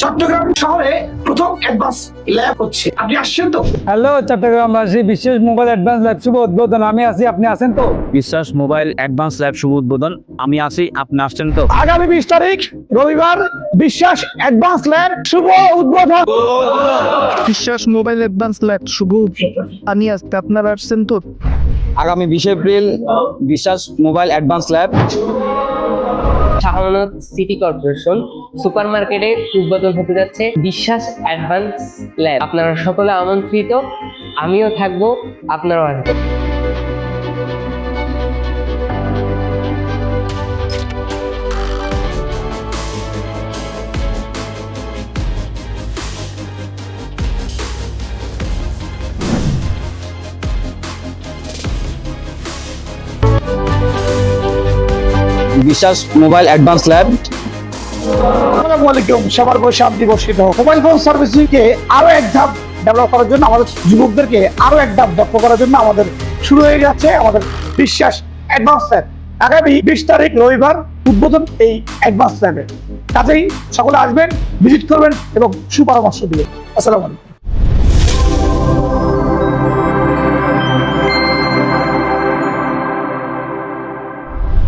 চট্টগ্রাম শহরে প্রথম advance lab হচ্ছে। আপনি আসছেন তো? হ্যালো চট্টগ্রামবাসী বিশেষ মোবাইল অ্যাডভান্স ল্যাব শুভ উদ্বোধন। আমি আছি আপনি আছেন তো? বিশ্বাস মোবাইল অ্যাডভান্স ল্যাব শুভ উদ্বোধন। আমি আছি আপনি আসছেন তো? আগামী বিশ তারিখ রবিবার বিশ্বাস অ্যাডভান্স ল্যাব শুভ উদ্বোধন। বিশ্বাস মোবাইল অ্যাডভান্স ল্যাব শুভ আমি আসতে আপনারা আসছেন তো? আগামী বিশ April Biswas mobile advance lab Shah Amanat city corporation super মার্কেটে উদ্বোধন হতে যাচ্ছে বিশ্বাস অ্যাডভান্স ল্যাব। আপনারা সকলে আমন্ত্রিত, আমিও থাকব, আপনারাও আসবেন। বিশ্বাস মোবাইল অ্যাডভান্স ল্যাব। আসসালামু আলাইকুম, সবার বর্ষিত। মোবাইল ফোন আরও এক ধাপ ডেভেলপ করার জন্য আমাদের যুবকদেরকে আরও এক ধাপ দক্ষ করার জন্য আমাদের শুরু হয়ে যাচ্ছে আমাদের বিশ্বাস অ্যাডভান্স ল্যাব। আগামী বিশ তারিখ রবিবার উদ্বোধন এই অ্যাডভান্স ল্যাবে কাজেই সকলে আসবেন, ভিজিট করবেন এবং সুপরামর্শ দিবেন। আসসালামু আলাইকুম।